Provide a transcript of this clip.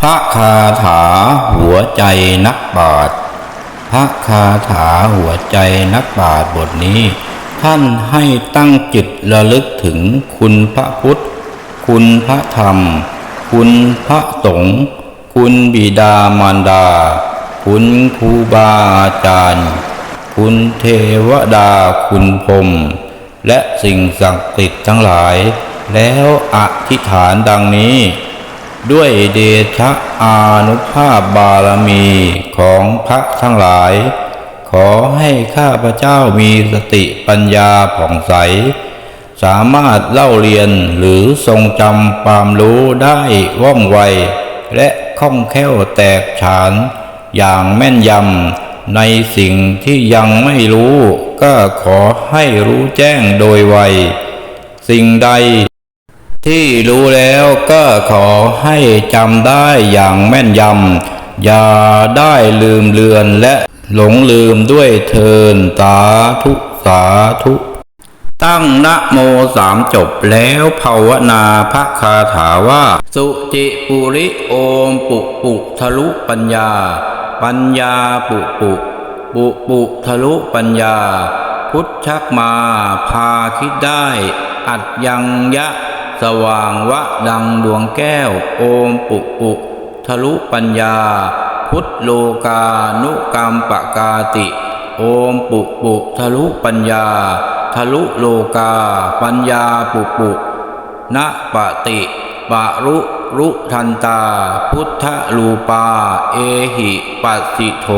พระคาถาหัวใจนักบาทพระคาถาหัวใจนักบาทบทนี้ ท่านให้ตั้งจิตระลึกถึงคุณพระพุทธ คุณพระธรรม คุณพระสงฆ์คุณบิดามารดา คุณครูบาอาจารย์ คุณเทวดาคุณพรมและสิ่งศักดิ์สิทธิ์ทั้งหลาย แล้วอธิษฐานดังนี้ ด้วยเดชะอานุภาพบารมีของพระทั้งหลาย ขอให้ข้าพเจ้ามีสติปัญญาผ่องใส สามารถเล่าเรียนหรือทรงจำความรู้ได้ว่องไว และคล่องแคล่วแตกฉาน อย่างแม่นยำในสิ่งที่ยังไม่รู้ ก็ขอให้รู้แจ้งโดยไว สิ่งใด ที่รู้แล้วก็ขอให้จำได้อย่างแม่นยำ อย่าได้ลืมเลือนและหลงลืมด้วยเทินสาธุสาธุ ตั้งนะโมสามจบแล้วภาวนาพระคาถาว่า สุจิปุริโอมปุปุทะลุปัญญา ปัญญาปุปุปุปุทะลุปัญญา พุทธชักมาพาคิดได้ อัดยังยะ สว่างวะดังดวงแก้วโอมปุปุทะลุปัญญา พุทธโลกานุกรรมปกาติ โอมปุปุทะลุปัญญา ทะลุโลกา ปัญญาปุปุณปฏิปะรุรุทันตา พุทธลูปา เอหิปัสสิโถ